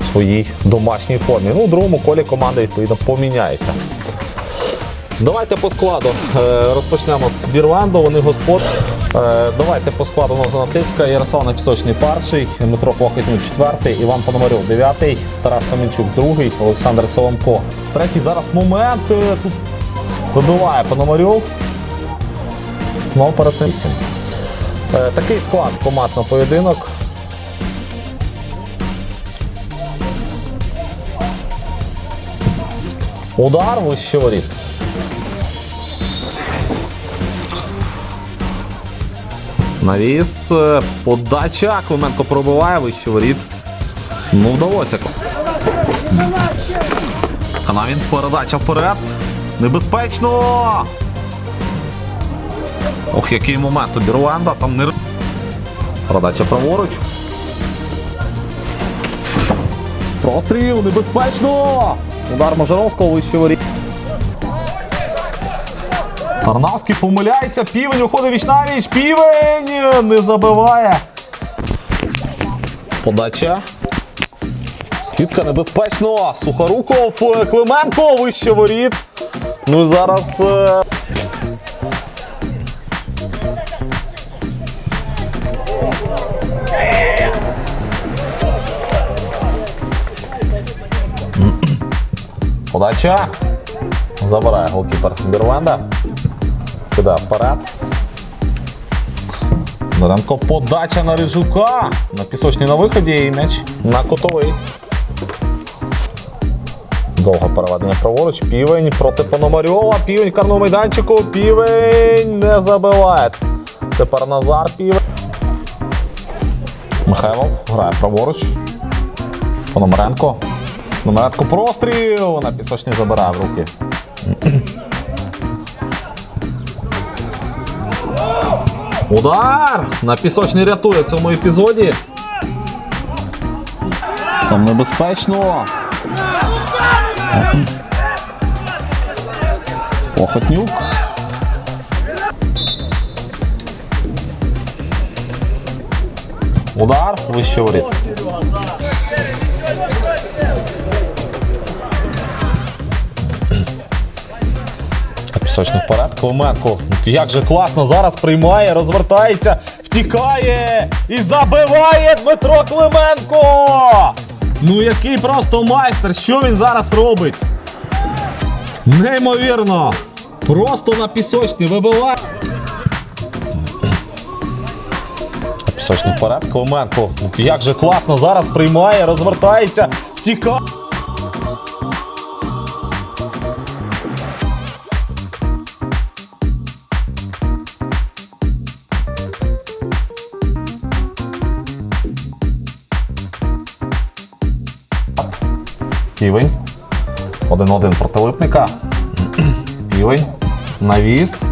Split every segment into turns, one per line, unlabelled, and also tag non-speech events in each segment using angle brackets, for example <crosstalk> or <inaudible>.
в своїй домашній формі. Ну, у другому колі команда відповідно поміняється. Давайте по складу. Е, розпочнемо з Бірленду, вони господ. Е, давайте по складу нас атлетика. Ярослав Напісочний перший, Дмитро Похитнюк четвертий, Іван Пономарьов дев'ятий, Тарас Самінчук другий, Олександр Соломко. Третій зараз момент. Е, Тут вибиває Пономарьов. Ну, перед цим вісім. Е, такий склад команд на поєдинок. Удар вище воріт. Навіс, подача. Клименко пробиває, вище воріт. Ну, вдалося. Канавін, передача вперед. Небезпечно. Ох, який момент у Бірланда. Там не... Передача праворуч. Простріл, небезпечно! Удар Можаровського вище воріт. Тарнавський помиляється, півень уходить віч на віч, півень не забиває. Подача. Скидка небезпечно. Сухоруков, е, Клименко, вище воріт. Ну і зараз. е, Подача. Забирає голкіпер Бірленда. Кидає вперед. Доренко подача на Рижука. На пісочний на виході і м'яч на котовий. Довго переведення праворуч. Півень проти Пономарьова. Півень карного майданчику. Півень не забиває. Тепер Назар Півень. Михайлов грає праворуч. Пономаренко. Пономаренко простріл. На пісочний забирає в руки. Удар! На пісочний рятує в цьому епізоді. Там небезпечно. Охотнюк. Удар вище воріт. Пісочний вперед. Клименко. Як же класно зараз приймає, розвертається, втікає і забиває Дмитро Клименко. Ну який просто майстер, що він зараз робить? Неймовірно. Просто на пісочний вибиває. Пісочний вперед. Клименко. Як же класно зараз приймає, розвертається, втікає. Півень. Один-один проти Липника. Півень. Навіс.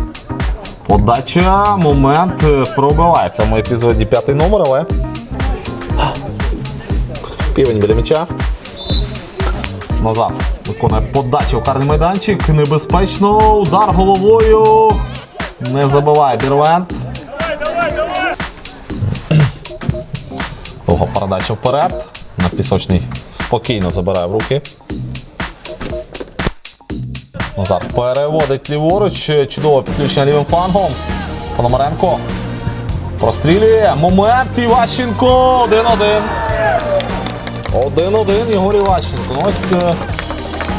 Подача. Момент. е, Пробивається в моєму епізоді п'ятий номер, але. Півень біля м'яча. Назад. Виконує подачу в карний майданчик. Небезпечно. Удар головою. Не забиває Бірленд. Довга передача вперед. На пісочний спокійно забирає в руки. Назад переводить ліворуч. Чудове підключення лівим флангом. Пономаренко. Прострілює. Момент Іващенко. 1-1. 1-1 Ігор Іващенко. Ось е,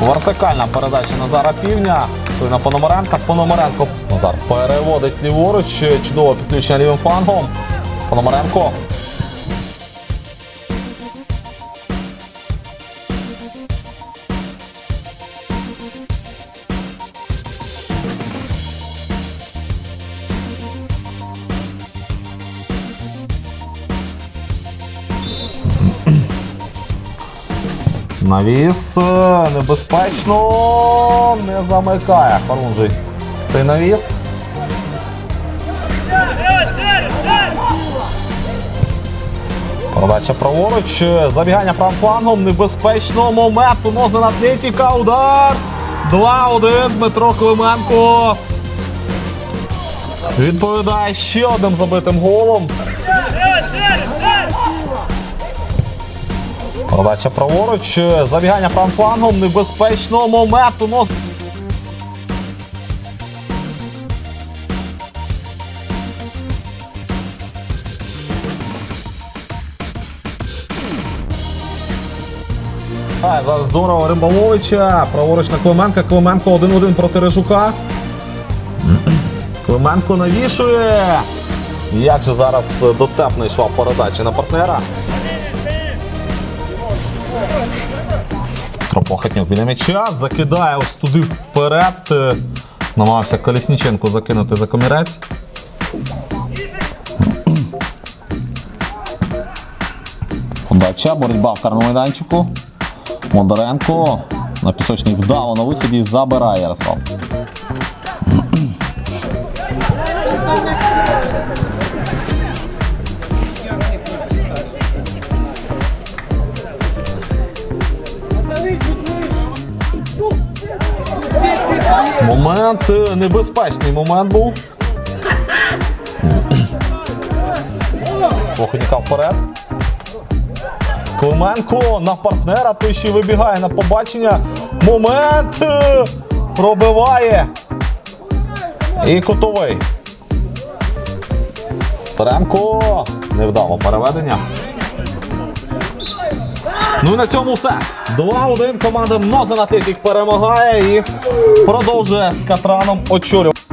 вертикальна передача Назара Півня. На Пономаренка. Пономаренко. Назар переводить ліворуч. Чудове підключення лівим флангом. Пономаренко. Навіс. Е, небезпечно не замикає. Хорунжий цей навіс. Продача праворуч. Забігання правим флангом. Небезпечно. Момент. у Нозен Атлетіка. Удар. 2-1. Дмитро Клименко. Відповідає ще одним забитим голом. Передача праворуч, забігання правим флангом, небезпечно моменту, Нозен. А, зараз здорово Римбаловича. Праворуч на Клименка. Клименко 1-1 проти Рижука. <clears throat> Клименко навішує. Як же зараз дотепно йшла передача на партнера. Тропохатнюк біля м'яча. Закидає ось туди вперед. Е, Намагався Колісніченко закинути за комірець. Подача, боротьба в карному майданчику. Мондаренко на пісочний вдало на виході забирає Ярослав. Момент, е, небезпечний момент був. Охотніка вперед. Клименко на партнера, той ще вибігає на побачення. Момент! е, Пробиває. І кутовий. Теренко. Невдало переведення. Ну і на цьому все. 2-1 команда Нозен Атлетік перемагає і продовжує з Катраном очолювати.